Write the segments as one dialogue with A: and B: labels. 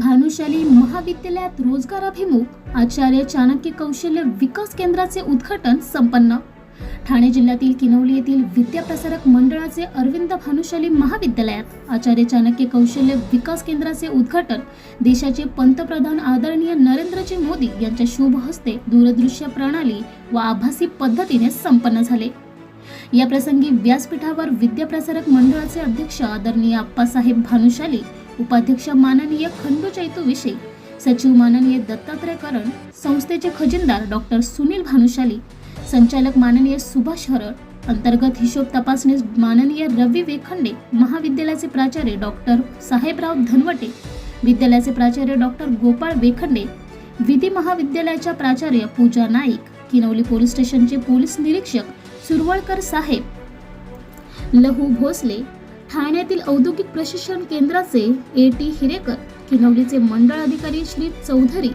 A: भानुशाली महाविद्यालयात रोजगाराभिमुख आचार्य चाणक्य कौशल्य विकास केंद्राचे उद्घाटन संपन्न. ठाणे जिल्ह्यातील किनवली येथील विद्याप्रसारक मंडळाचे अरविंद भानुशाली महाविद्यालयात आचार्य चाणक्य कौशल्य विकास केंद्राचे उद्घाटन देशाचे पंतप्रधान आदरणीय नरेंद्रजी मोदी यांच्या शुभ हस्ते दूरदृश्य प्रणाली व आभासी पद्धतीने संपन्न झाले. या प्रसंगी व्यासपीठावर विद्याप्रसारक मंडळाचे अध्यक्ष आदरणीय आप्पासाहेब भानुशाली उपाध्यक्ष माननीय खंडू चैतू विषय सचिव माननीय दत्तात्रय करण संस्थेचे खजिनदार डॉक्टर सुनील भानुशाली संचालक माननीय सुभाष हरळ अंतर्गत हिशोब तपासणी माननीय रवी वेखंडे महाविद्यालयाचे प्राचार्य डॉक्टर साहेबराव धनवटे विद्यालयाचे प्राचार्य डॉक्टर गोपाळ वेखंडे विधी महाविद्यालयाच्या प्राचार्य पूजा नाईक किनवली पोलीस स्टेशनचे पोलीस निरीक्षक सुरवळकर साहेब लहू भोसले ठाण्यातील औद्योगिक प्रशिक्षण केंद्राचे ए टी हिरेकर किनवलीचे मंडळ अधिकारी श्री चौधरी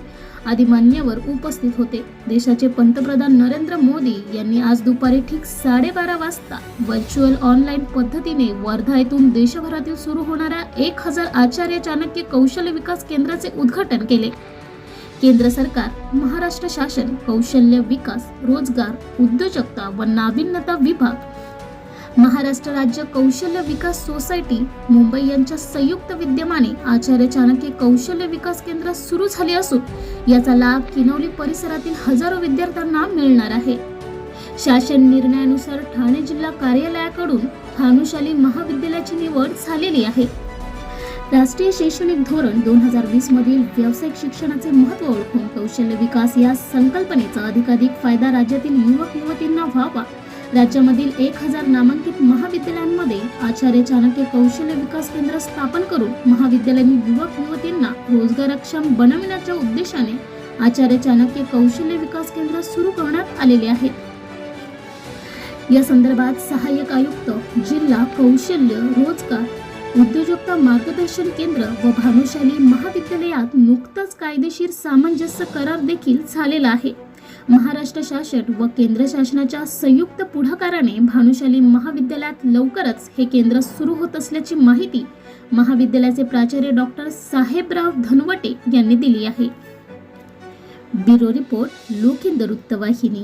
A: आदी मान्यवर उपस्थित होते. देशाचे पंतप्रधान नरेंद्र मोदी यांनी आज दुपारी ठीक साडेबारा वाजता व्हर्च्युअल ऑनलाईन पद्धतीने वर्धा येथून देशभरातील सुरू होणाऱ्या एक हजार आचार्य चाणक्य कौशल्य विकास केंद्राचे उद्घाटन केले. केंद्र सरकार महाराष्ट्र शासन कौशल्य विकास रोजगार उद्योजकता व नाविन्यता विभाग महाराष्ट्र राज्य कौशल्य विकास सोसायटी मुंबई यांच्या संयुक्त विद्यमाने आचार्य चाणक्य कौशल्य विकास केंद्र सुरू झाले असून याचा लाभ किनवली परिसरातील हजारो विद्यार्थ्यांना मिळणार आहे. शासन निर्णयानुसार ठाणे जिल्हा कार्यालयाकडून भानुशाली महाविद्यालयाची निवड झालेली आहे. राष्ट्रीय शैक्षणिक धोरण दोन हजार वीस मधील व्यावसायिक शिक्षणाचे महत्त्व ओळखून कौशल्य विकास या संकल्पनेचा अधिकाधिक फायदा राज्यातील युवक युवतींना व्हावा. राज्यामधील एक हजार नामांकित महाविद्यालयांमध्ये आचार्य चाणक्य कौशल्य विकास केंद्र स्थापन करून महाविद्यालयीन युवक युवतींना रोजगारक्षम बनविण्याच्या उद्देशाने आचार्य चाणक्य कौशल्य विकास केंद्र सुरू करण्यात आलेले आहे. या संदर्भात सहाय्यक आयुक्त जिल्हा कौशल्य रोजगार उद्योजकता मार्गदर्शन केंद्र व भानुशाली महाविद्यालयात नुकताच कायदेशीर सामंजस्य करार देखील झालेला आहे. महाराष्ट्र शासन व केंद्र शासनाच्या संयुक्त पुढाकाराने भानुशाली महाविद्यालयात लवकरच हे केंद्र सुरू होत असल्याची माहिती महाविद्यालयाचे प्राचार्य डॉक्टर साहेबराव धनवटे यांनी दिली आहे. ब्युरो रिपोर्ट लोकिंद वृत्तवाहिनी.